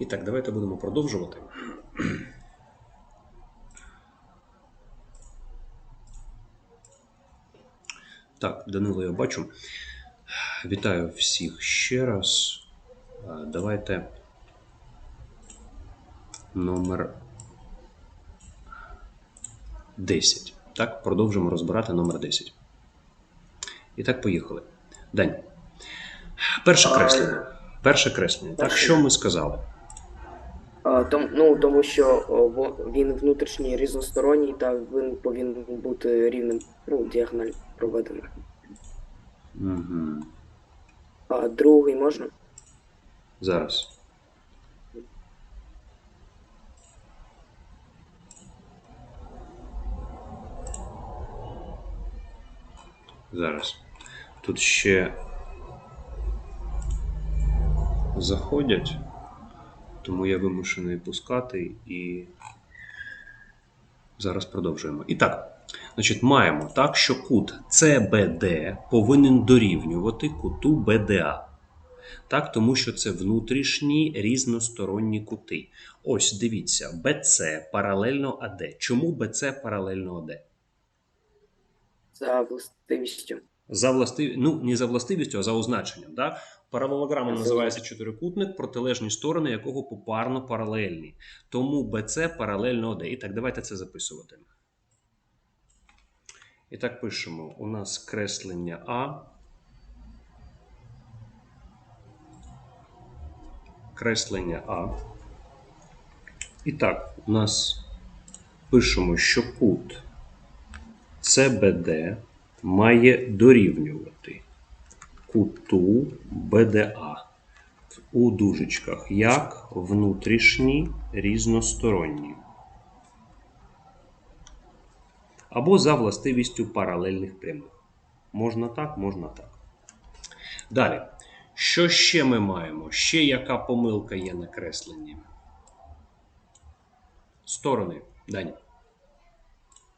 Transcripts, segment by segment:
І так, давайте будемо продовжувати. Так, Данило, я бачу. Вітаю всіх ще раз. Давайте номер 10. Так, продовжимо розбирати номер 10. І так, поїхали. Дань. Перше креслення. Перше креслення. Так, що ми сказали? А, том, ну, тому що о, він внутрішній різносторонній та він повинен бути рівним, ну, діагональ проведений. Угу. А другий можна? Зараз. Зараз. Тут ще заходять, тому я вимушений пускати і зараз продовжуємо. І так, значить, маємо так, що кут CBD повинен дорівнювати куту BDA. Так, тому що це внутрішні різносторонні кути. Ось дивіться, BC паралельно AD. Чому BC паралельно AD? За властивістю. За властив... ну, не за властивістю, а за означенням. Так? Паралелограма називається чотирикутник, протилежні сторони якого попарно паралельні. Тому BC паралельно AD. І так, давайте це записувати. І так пишемо: у нас креслення А. Креслення А. І так, у нас пишемо, що кут CBD має дорівнювати куту BDA у дужечках як внутрішні різносторонні. Або за властивістю паралельних прямих. Можна так, можна так. Далі. Що ще ми маємо? Ще яка помилка є на кресленні? Сторони. Дані.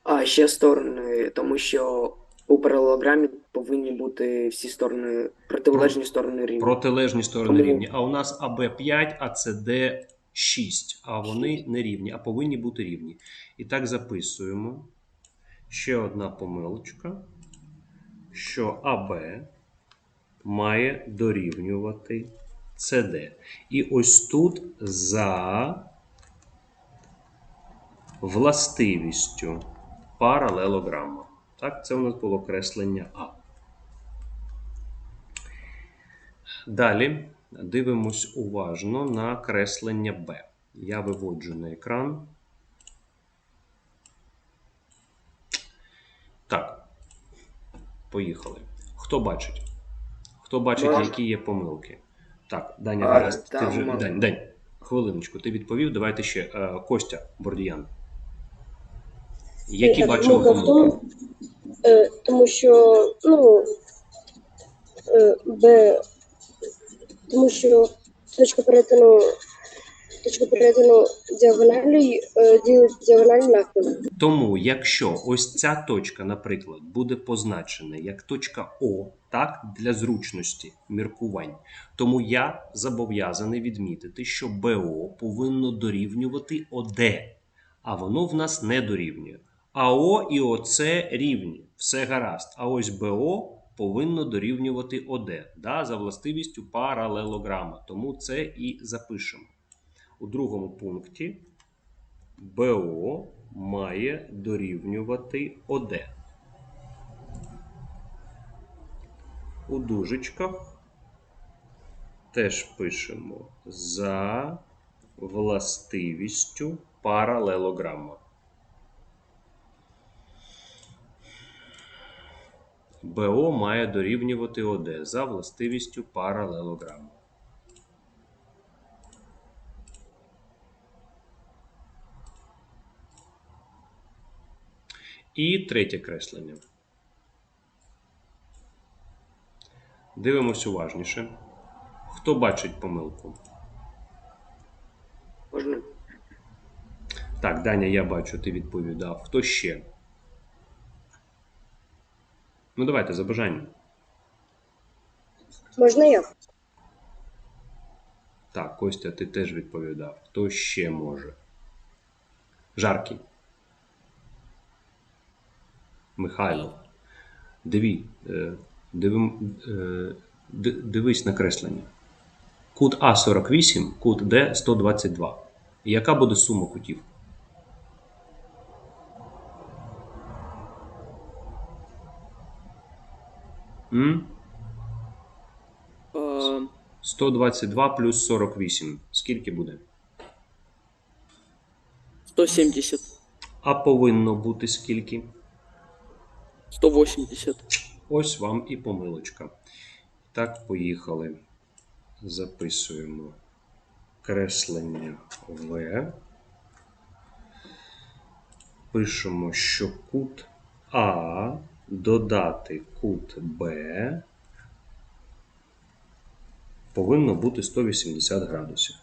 А ще сторони, тому що у паралелограмі повинні бути всі сторони, протилежні сторони рівні. Протилежні сторони Тому- рівні. А у нас АБ5, а ЦД 6. А вони не рівні, а повинні бути рівні. І так записуємо. Ще одна помилочка, що АБ має дорівнювати ЦД. І ось тут за властивістю паралелограма. Так, це у нас було креслення А. Далі дивимось уважно на креслення Б. Я виводжу на екран. Так. Поїхали. Хто бачить? Хто бачить, Можна. які є помилки? Так, Даня, А, гаразд, ти вже Дань, Дань, хвилиночку, ти відповів. Давайте ще Е, Костя Бордіян. Які бачили помилки? Е, тому що, ну, е, Б, тому що точка перетину, точка перетину діагоналі е, ділить діагональний напрямок. Тому, якщо ось ця точка, наприклад, буде позначена як точка О, так, для зручності міркувань, тому я зобов'язаний відмітити, що БО повинно дорівнювати ОД, а воно в нас не дорівнює. АО і ОЦ рівні, все гаразд. А ось БО повинно дорівнювати ОД да, за властивістю паралелограма. Тому це і запишемо. У другому пункті БО має дорівнювати ОД. У дужечках теж пишемо за властивістю паралелограма. БО має дорівнювати ОД за властивістю паралелограма. І третє креслення. Дивимось уважніше. Хто бачить помилку? Можна? Так, Даня, я бачу, ти відповідав. Хто ще? Ну, давайте за бажанням. Можна я? Так, Костя, ти теж відповідав. Хто ще може? Жаркий. Михайло. Диві, е, дивим, е, дивись на креслення. Кут А 48, кут Д 122. І яка буде сума кутів? М? Е, 122 плюс 48. Скільки буде? 170, А повинно бути скільки? 180. Ось вам і помилочка. Так, поїхали. Записуємо креслення В. Пишемо, що кут А додати кут Б повинно бути 180 градусів.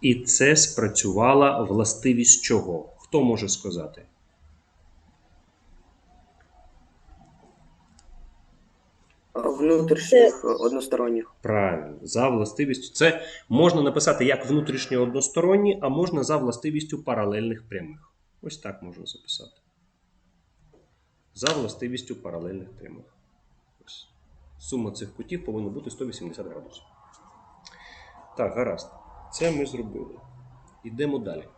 І це спрацювала властивість чого? Хто може сказати? Внутрішніх односторонніх. Правильно, за властивістю. Це можна написати як внутрішньо односторонні, а можна за властивістю паралельних прямих. Ось так можна записати. За властивістю паралельних прямих. Сума цих кутів повинна бути 180 градусів. Так, гаразд. Це ми зробили. Йдемо далі.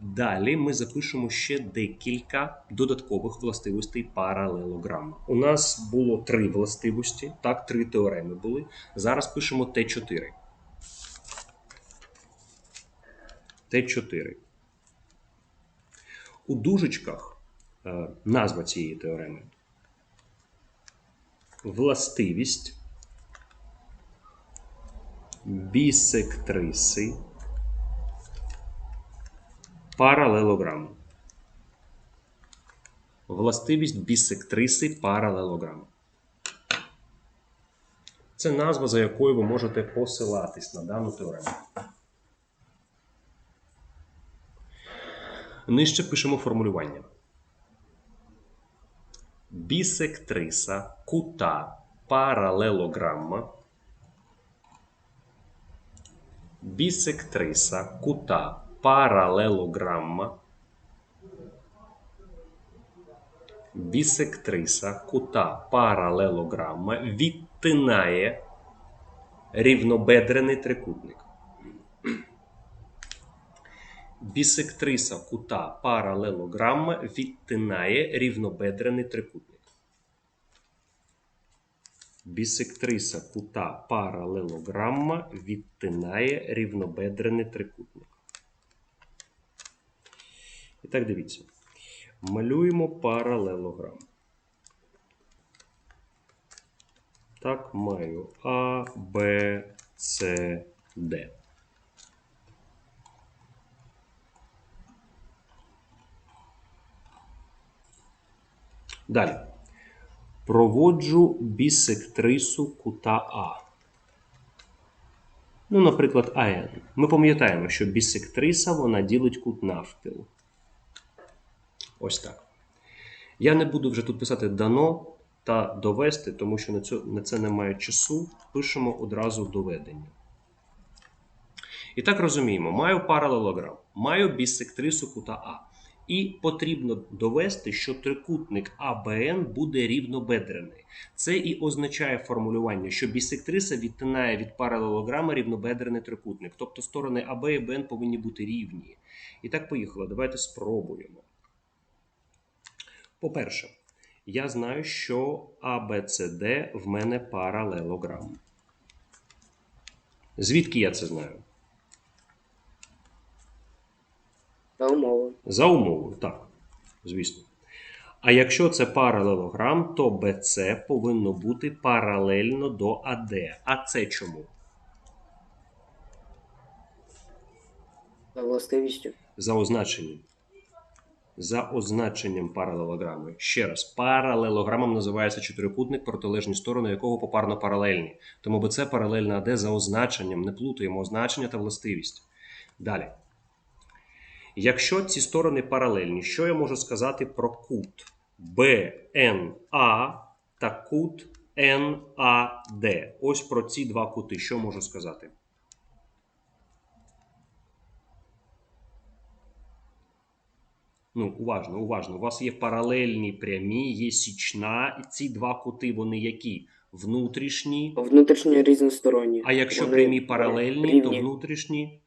Далі ми запишемо ще декілька додаткових властивостей паралелограма. У нас було три властивості, так, три теореми були. Зараз пишемо Т4. Т4. У дужечках назва цієї теореми. Властивість бісектриси паралелограму. Властивість бісектриси паралелограму. Це назва, за якою ви можете посилатись на дану теорему. Нижче пишемо формулювання. Бісектриса кута паралелограма. Бісектриса кута паралелограмма. Бісектриса кута паралелограма відтинає рівнобедрений трикутник. Бісектриса кута паралелограма відтинає рівнобедрений трикутник. Бісектриса кута паралелограма відтинає рівнобедрений трикутник. І так дивіться. Малюємо паралелограм. Так, маю А, Б, С, Д. Далі. Проводжу бісектрису кута А. Ну, наприклад, АН. Ми пам'ятаємо, що бісектриса вона ділить кут навпіл. Ось так. Я не буду вже тут писати дано та довести, тому що на це, немає часу. Пишемо одразу доведення. І так розуміємо, маю паралелограм, маю бісектрису кута А. І потрібно довести, що трикутник АБН буде рівнобедрений. Це і означає формулювання, що бісектриса відтинає від паралелограма рівнобедрений трикутник. Тобто сторони АБ і БН повинні бути рівні. І так поїхали. Давайте спробуємо. По-перше, я знаю, що ABCD в мене паралелограм. Звідки я це знаю? Умови. За умовою, так, звісно. А якщо це паралелограм, то BC повинно бути паралельно до AD. А це чому? За властивістю. За означенням. За означенням паралелограми. Ще раз, паралелограмом називається чотирикутник, протилежні сторони якого попарно паралельні. Тому BC паралельно AD за означенням. Не плутаємо означення та властивість. Далі. Якщо ці сторони паралельні, що я можу сказати про кут BNA та кут NAD? Ось про ці два кути, що можу сказати? Ну, уважно, уважно. У вас є паралельні прямі, є січна, і ці два кути вони які? Внутрішні. Внутрішні різносторонні. А якщо вони прямі паралельні, рівні. то внутрішні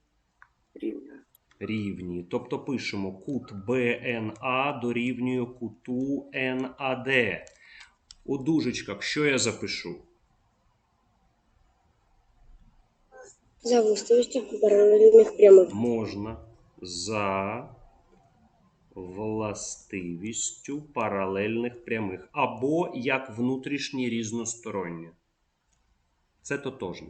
рівні. Тобто пишемо кут БНА дорівнює куту НАД. У дужечках що я запишу? За властивістю паралельних прямих. Можна за властивістю паралельних прямих. Або як внутрішні різносторонні. Це тотожне.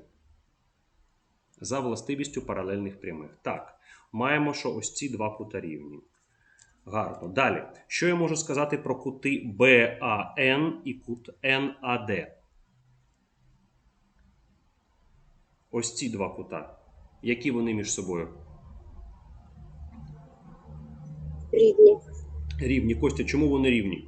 За властивістю паралельних прямих. Так, маємо, що ось ці два кута рівні. Гарно. Далі. Що я можу сказати про кути БАН і кут НАД? Ось ці два кута. Які вони між собою? Рівні. Рівні. Костя, чому вони рівні?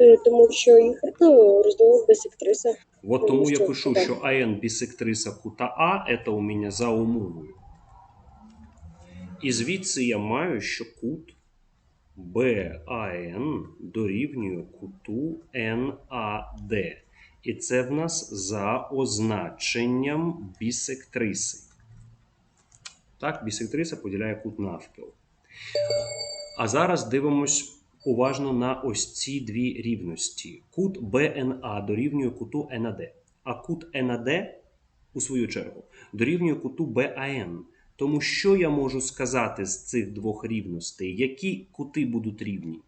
Е, Тому що їх ну, розділили бисектриса. От тому я пишу, що АН бісектриса кута А это у мене за умовою. І звідси я маю, що кут БАН дорівнює куту НАД. І це в нас за означенням бісектриси. Так, бісектриса поділяє кут навпіл. А зараз дивимось уважно на ось ці дві рівності. Кут БНА дорівнює куту НАД. А кут НАД, у свою чергу, дорівнює куту БАН. Тому що я можу сказати з цих двох рівностей? Які кути будуть рівні?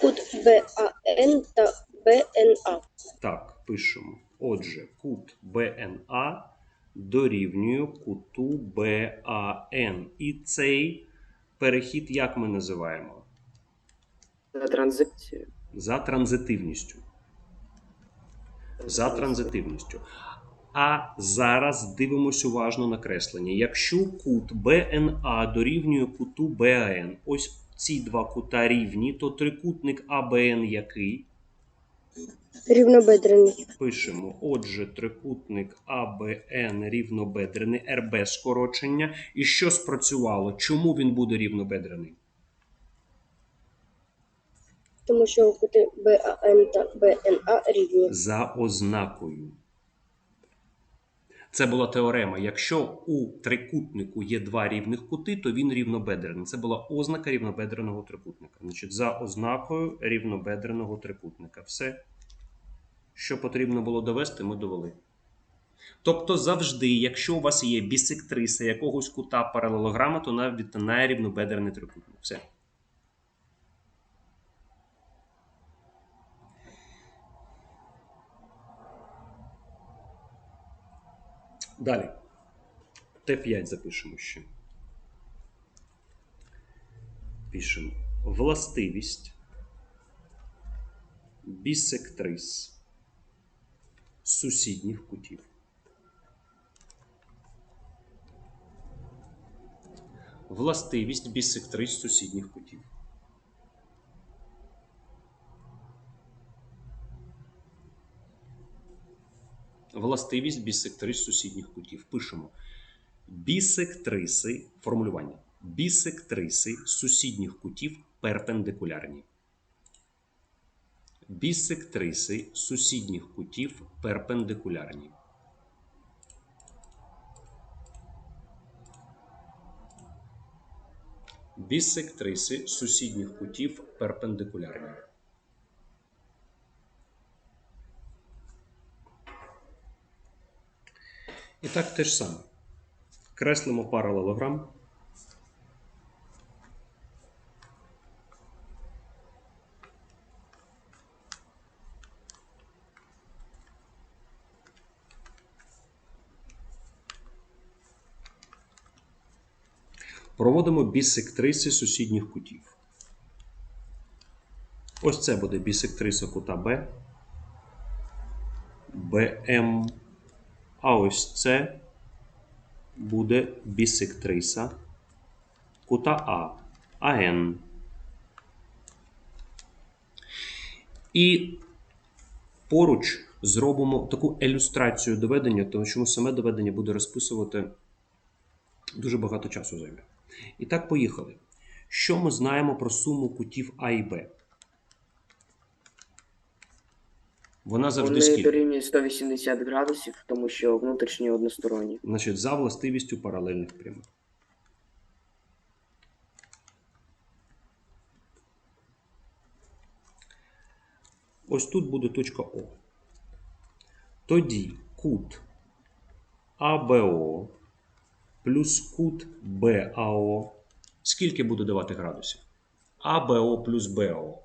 Кут БАН та БНА. Так, пишемо. Отже, кут БНА дорівнює куту БАН. І цей перехід як ми називаємо? За транзикцію. За транзитивністю. За транзитивністю. А зараз дивимось уважно на креслення. Якщо кут БНА дорівнює куту БАН, ось ці два кута рівні, то трикутник АБН який? Рівнобедрений. Пишемо. Отже, трикутник АБН рівнобедрений, РБ скорочення. І що спрацювало? Чому він буде рівнобедрений? Тому що кути БАН та БНА рівні. За ознакою. Це була теорема. Якщо у трикутнику є два рівних кути, то він рівнобедрений. Це була ознака рівнобедреного трикутника. Значить, за ознакою рівнобедреного трикутника. Все, що потрібно було довести, ми довели. Тобто завжди, якщо у вас є бісектриса якогось кута паралелограма, то вона відтинає рівнобедрений трикутник. Все. Далі. Т5 запишемо ще. Пишемо. Властивість бісектрис сусідніх кутів. Властивість бісектрис сусідніх кутів. Властивість бісектрис сусідніх кутів. Пишемо. Бісектриси, формулювання. Бісектриси сусідніх кутів перпендикулярні. Бісектриси сусідніх кутів перпендикулярні. Бісектриси сусідніх кутів перпендикулярні. І так те ж саме. Креслимо паралелограм. Проводимо бісектриси сусідніх кутів. Ось це буде бісектриса кута Б. БМ. А ось це буде бісектриса кута А. АН. І поруч зробимо таку ілюстрацію доведення, тому що саме доведення буде розписувати дуже багато часу займе. І так, поїхали. Що ми знаємо про суму кутів А і Б? Вона завжди Вони скільки? дорівнюють 180 градусів, тому що внутрішні односторонні. Значить, за властивістю паралельних прямих. Ось тут буде точка О. Тоді кут АБО плюс кут БАО. Скільки буде давати градусів? АБО плюс БАО.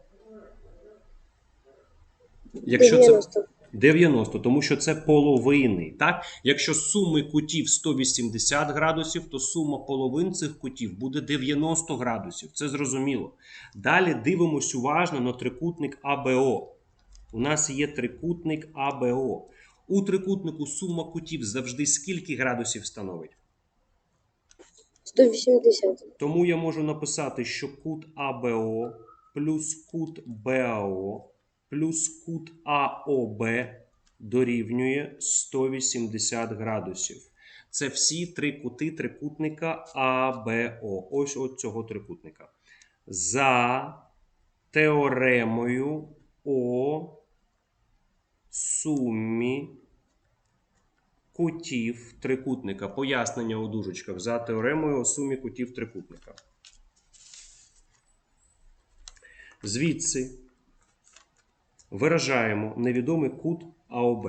Якщо це 90. 90, тому що це половини. Так? Якщо суми кутів 180 градусів, то сума половин цих кутів буде 90 градусів. Це зрозуміло. Далі дивимось уважно на трикутник АБО. У нас є трикутник АБО. У трикутнику сума кутів завжди скільки градусів становить? 180. Тому я можу написати, що кут АБО плюс кут БАО плюс кут АОБ дорівнює 180 градусів. Це всі три кути трикутника АБО. Ось от цього трикутника. За теоремою о сумі кутів трикутника. Пояснення у дужечках за теоремою о сумі кутів трикутника. Звідси виражаємо невідомий кут АОБ.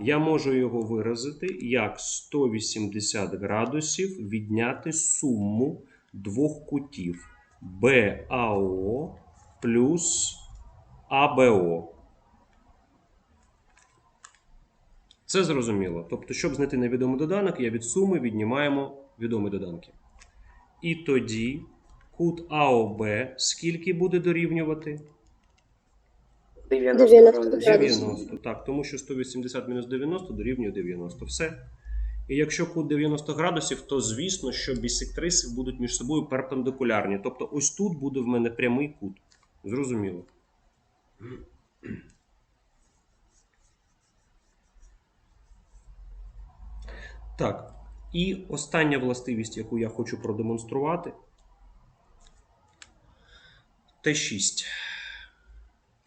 Я можу його виразити як 180 градусів відняти суму двох кутів БАО плюс АБО. Це зрозуміло. Тобто, щоб знайти невідомий доданок, я від суми віднімаємо відомі доданки. І тоді кут АОБ скільки буде дорівнювати? 90 90 градусів. градусів. 90. Так, тому що 180 мінус 90 дорівнює 90. Все. І якщо кут 90 градусів, то звісно, що бісектриси будуть між собою перпендикулярні. Тобто ось тут буде в мене прямий кут. Зрозуміло. Так. І остання властивість, яку я хочу продемонструвати. Т6.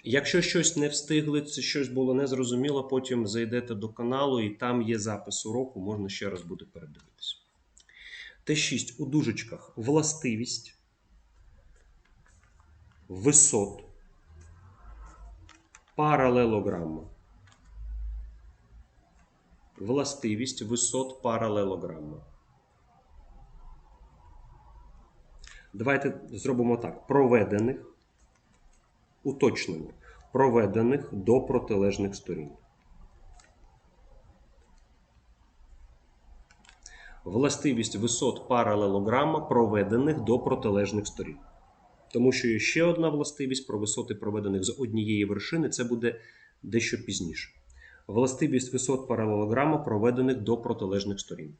Якщо щось не встигли, це щось було незрозуміло, потім зайдете до каналу і там є запис уроку, можна ще раз буде передивитися. Т6 у дужечках властивість висот паралелограма. Властивість висот паралелограма. Давайте зробимо так: проведених уточнимо, проведених до протилежних сторін. Властивість висот паралелограма, проведених до протилежних сторін. Тому що є ще одна властивість про висоти, проведених з однієї вершини, це буде дещо пізніше. Властивість висот паралелограма, проведених до протилежних сторін.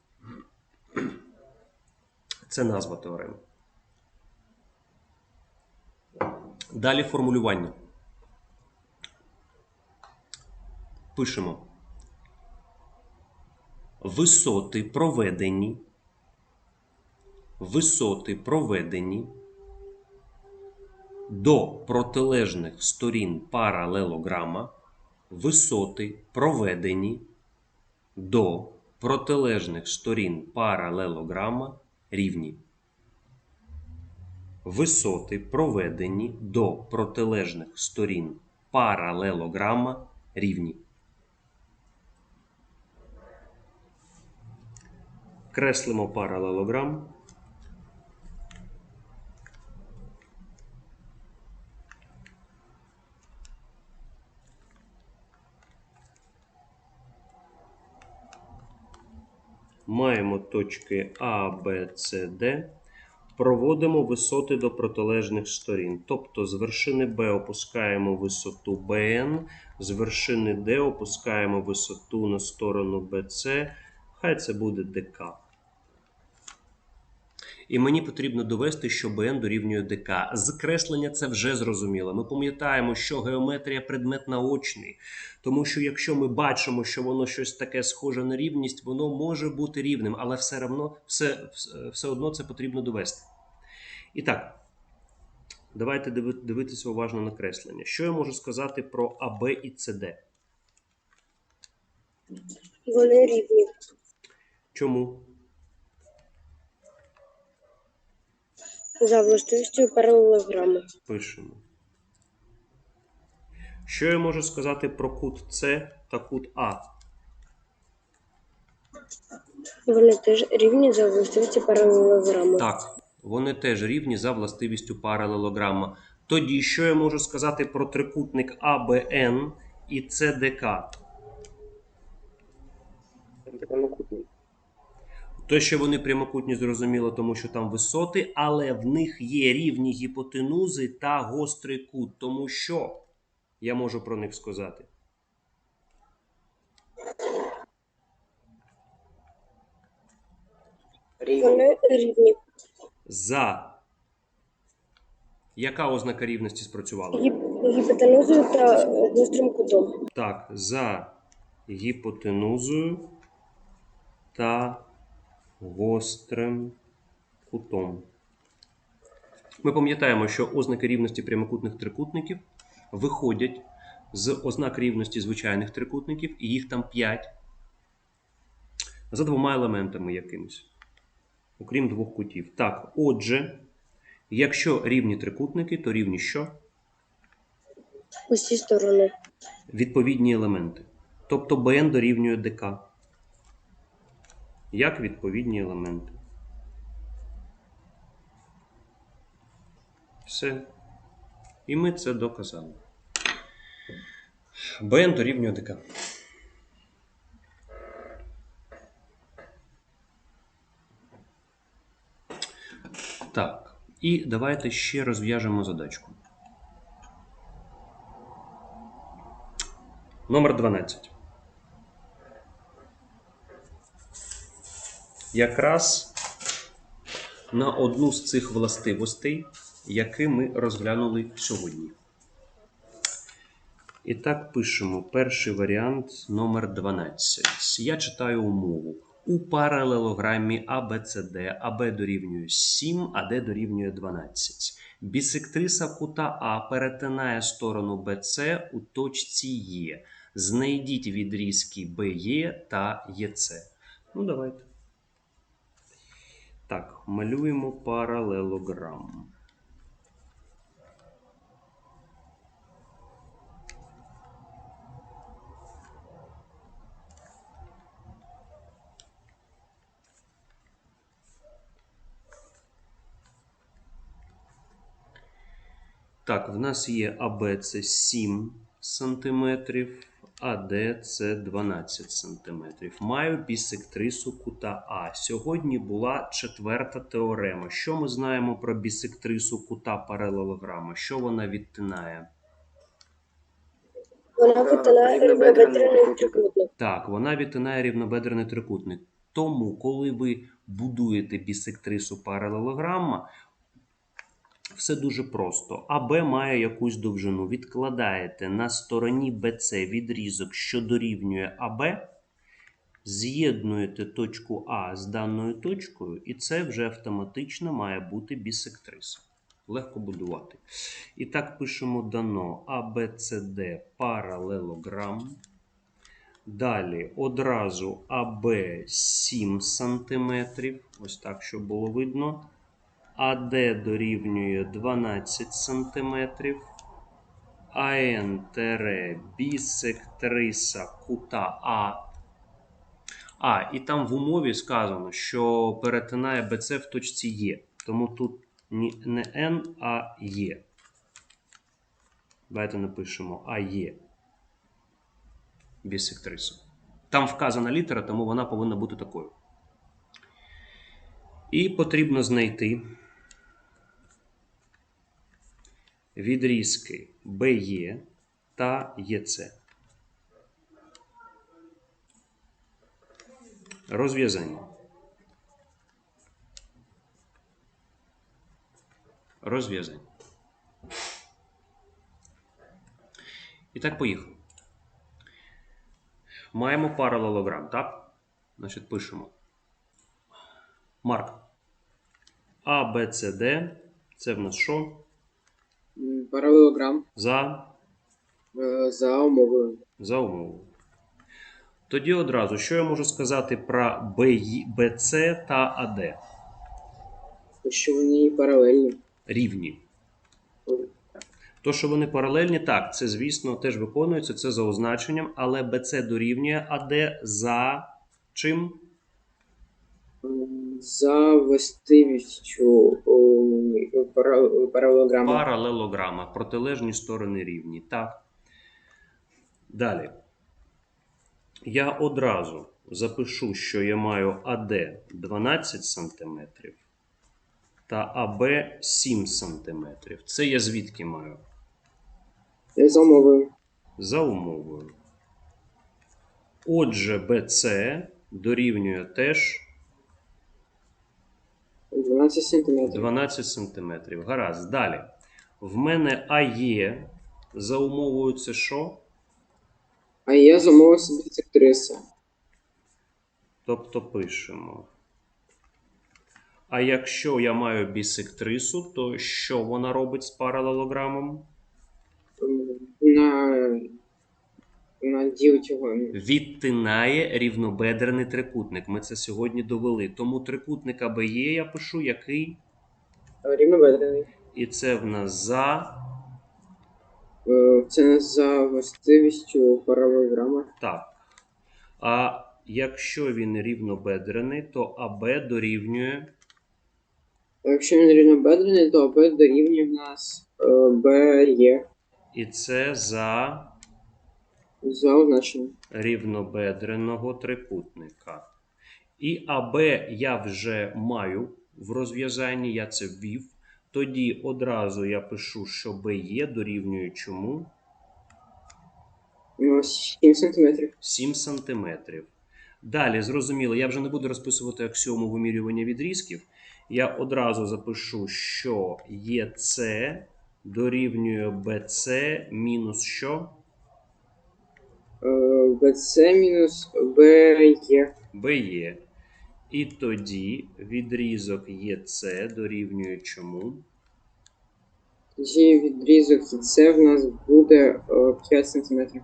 Це назва теореми. Далі формулювання. Пишемо. Висоти проведені. Висоти проведені до протилежних сторін паралелограма. Висоти проведені до протилежних сторін паралелограма рівні. Висоти проведені до протилежних сторін паралелограма рівні. Креслимо паралелограм. Маємо точки А, Б, С, Д. Проводимо висоти до протилежних сторін. Тобто з вершини Б опускаємо висоту БН, з вершини Д опускаємо висоту на сторону БЦ. Хай це буде ДК. І мені потрібно довести, що БН дорівнює ДК. З креслення це вже зрозуміло. Ми пам'ятаємо, що геометрія предмет наочний. Тому що якщо ми бачимо, що воно щось таке схоже на рівність, воно може бути рівним, але все одно, все, все- все одно це потрібно довести. І так, давайте дивитися уважно на креслення. Що я можу сказати про АБ і СД? Вони рівні. Чому? За властивістю паралелограми. Пишемо. Що я можу сказати про кут С та кут А? Вони теж рівні за властивістю паралелограми. Так, вони теж рівні за властивістю паралелограма. Тоді що я можу сказати про трикутник АБН і СДК? Прямокутний. То, що вони прямокутні, зрозуміло, тому що там висоти, але в них є рівні гіпотенузи та гострий кут. Тому що я можу про них сказати? Рівні. Рівні. За. Яка ознака рівності спрацювала? Гіпотенузою та гострим кутом. Так, за гіпотенузою та гострим кутом. Ми пам'ятаємо, що ознаки рівності прямокутних трикутників виходять з ознак рівності звичайних трикутників, і їх там 5 за двома елементами якимось, окрім двох кутів. Так, отже, якщо рівні трикутники, то рівні що? Усі сторони. відповідні елементи. Тобто БН дорівнює ДК. Як відповідні елементи. Все. І ми це доказали. БН дорівнює ДК. Так. І давайте ще розв'яжемо задачку. Номер 12. Якраз на одну з цих властивостей, які ми розглянули сьогодні. І так пишемо перший варіант номер 12. Я читаю умову. У паралелограмі ABCD АБ дорівнює 7, АД дорівнює 12. Бісектриса кута А перетинає сторону БЦ у точці Е. Знайдіть відрізки БЕ та ЄЦ. Ну, давайте. Так, малюємо паралелограм. Так, в нас є АБ це 7 см, АД це 12 см. Маю бісектрису кута А. Сьогодні була четверта теорема. Що ми знаємо про бісектрису кута паралелограма? Що вона відтинає? Вона Е, витинає рівнобедрений трикутник. Так, вона відтинає рівнобедрений трикутник. Тому, коли ви будуєте бісектрису паралелограма, все дуже просто. АБ має якусь довжину. Відкладаєте на стороні BC відрізок, що дорівнює АБ, з'єднуєте точку А з даною точкою, і це вже автоматично має бути бісектриса. Легко будувати. І так пишемо дано ABCD паралелограм. Далі одразу АБ 7 см. Ось так, щоб було видно. АД дорівнює 12 см. АН бісектриса кута А. А, і там в умові сказано, що перетинає БЦ в точці Є. Тому тут не N, а Є. Давайте напишемо АЄ. Бісектрису. Там вказана літера, тому вона повинна бути такою. І потрібно знайти відрізки БЕ та ЄЦ. Розв'язання. розв'язань. І так, поїхали. Маємо паралелограм, так? Значить, пишемо. Марк. А, Б, С, Д. Це в нас що? Паралелограм За, е, за умовою. за умовою. Тоді одразу, що я можу сказати про БЦ та АД? Що вони паралельні. Рівні. То, що вони паралельні, так, це, звісно, теж виконується, це за означенням, але BC дорівнює АД за чим? За властивістю о, пара- паралелограма. Паралелограма, протилежні сторони рівні. Так. Далі. Я одразу запишу, що я маю АД 12 см та АБ 7 см. Це я звідки маю? Е, За умовою. за умовою. Отже, BC дорівнює теж 12 сантиметрів. 12 см. Гаразд. Далі. В мене АЄ за умовою це що? А я за умовою собі актриса. Тобто пишемо. А якщо я маю бісектрису, то що вона робить з паралелограмом? Його. Відтинає рівнобедрений трикутник. Ми це сьогодні довели. Тому трикутник АБЄ я пишу який? Рівнобедрений. І це в нас за Е, Це за властивістю паралелограма. Так. А якщо він рівнобедрений, то АБ дорівнює А якщо він рівнобедрений, то АБ дорівнює в нас е, БЄ і це за за означенням. рівнобедреного трикутника. І АБ я вже маю в розв'язанні, я це ввів. Тоді одразу я пишу, що БЄ дорівнює чому? Ну, 7 сантиметрів. 7 см. Далі, зрозуміло, я вже не буду розписувати аксіому вимірювання відрізків. Я одразу запишу, що ЄЦ дорівнює БЦ мінус що? Е, БЦ мінус БЄ. БЄ. І тоді відрізок ЄЦ дорівнює чому? Тоді відрізок і в нас буде е, 5 сантиметрів.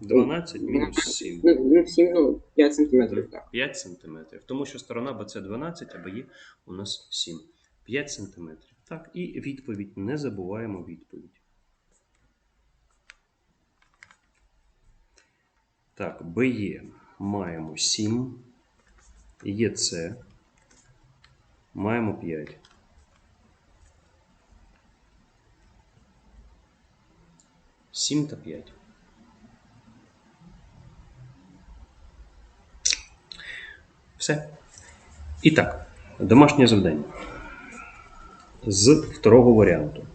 12 мінус 7. Ну, ну 7, ну 5 сантиметрів, так. 5 см. Тому що сторона БЦ 12, а БЄ у нас 7. 5 см. Так, і відповідь. Не забуваємо відповідь. Так, БЄ маємо 7. ЄЦ маємо 5. Сім та 5. Все. І так, домашнє завдання. З второго варіанту.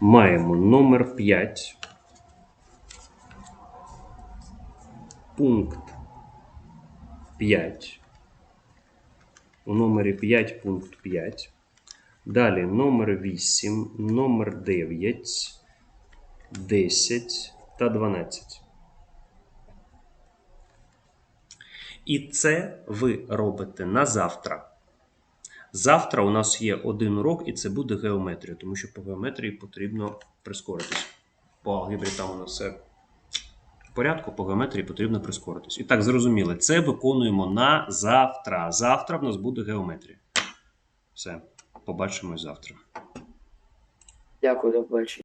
Маємо номер 5. Пункт 5. У номері 5 пункт 5. Далі номер 8, номер 9, 10 та 12. І це ви робите на завтра. Завтра у нас є один урок, і це буде геометрія, тому що по геометрії потрібно прискоритись. По алгебрі там у нас все порядку, по геометрії потрібно прискоритись. І так, зрозуміли, це виконуємо на завтра. Завтра в нас буде геометрія. Все, побачимось завтра. Дякую, до побачення.